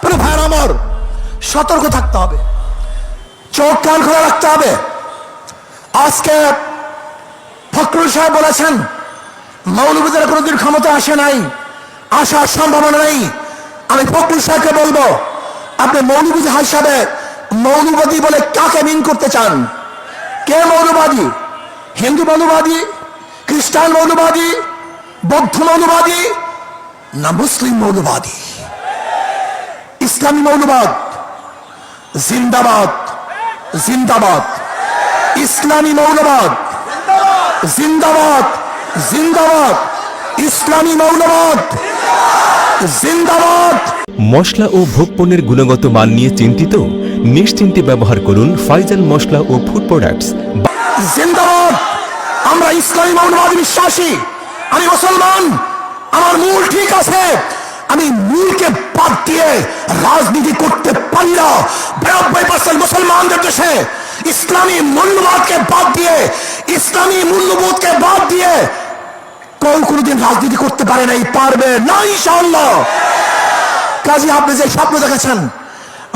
প্রিয় ভাইয়ের আমার সতর্ক থাকতে হবে। চোখ কান খোলা রাখতে হবে। আজকে ফখরুল সাহেব বলেছেন মৌলবীদের কোনোদিন ক্ষমতা আসে নাই, আসার সম্ভাবনা নেই। আমি ফখরুল সাহেবকে বলব, আপনি মৌলবী হিসাবে মৌলবাদী বলে কাকে মিন করতে চান? কে মৌলবাদী? হিন্দু মৌলবাদী? খ্রিস্টান মৌলবাদী? বৌদ্ধ মৌলবাদী? না, মুসলিম মৌলবাদী? ইসলামী মৌলবাদ। জিন্দাবাদ। জিন্দাবাদ। ইসলামী মৌলবাদ। জিন্দাবাদ। জিন্দাবাদ। ইসলামী মৌলবাদ। জিন্দাবাদ। মশলা ও ভোগপণ্যের গুণগত মান নিয়ে চিন্তিত? নিশ্চিন্তে ব্যবহার করুন ফাইজান মশলা ও ফুড প্রোডাক্টস। জিন্দাবাদ। আমরা ইসলামী মৌলবাদী বিশ্বাসী। আমি মুসলমান। আমার মূল ঠিক আছে। রাজনীতি করতে পারি না। বিরানব্বই পার্সেন্ট মুসলমানদের দেশে ইসলামী মূল্যবোধকে বাদ দিয়ে, ইসলামী মূল্যবোধকে বাদ দিয়ে কেউ কোনোদিন রাজনীতি করতে পারে নাই, পারবে না ইনশাআল্লাহ। কাজে আপনি যে স্বপ্ন দেখেছেন?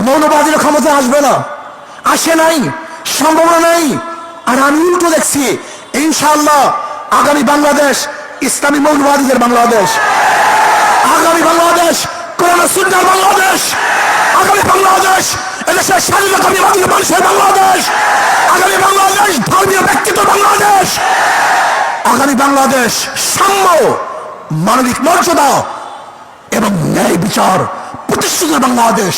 মৌলবাদীর ক্ষমতা আসবে না। আসে নাই, সম্ভাবনা নাই। আর আমি উল্টো দেখছি, ইনশাআল্লাহ, আগামী বাংলাদেশ, ইসলামী মৌলবাদীদের বাংলাদেশ আগামী বাংলাদেশ করোনা সুন্দর বাংলাদেশ আগামী বাংলাদেশ, এদেশের স্বাধীনতা বিভাগীয় মানুষের বাংলাদেশ, আগামী বাংলাদেশ, ধর্মীয় ব্যক্তিত্ব বাংলাদেশ, আগামী বাংলাদেশ, সাম্য, মানবিক মর্যাদা এবং ন্যায় বিচার প্রতিষ্ঠিত বাংলাদেশ।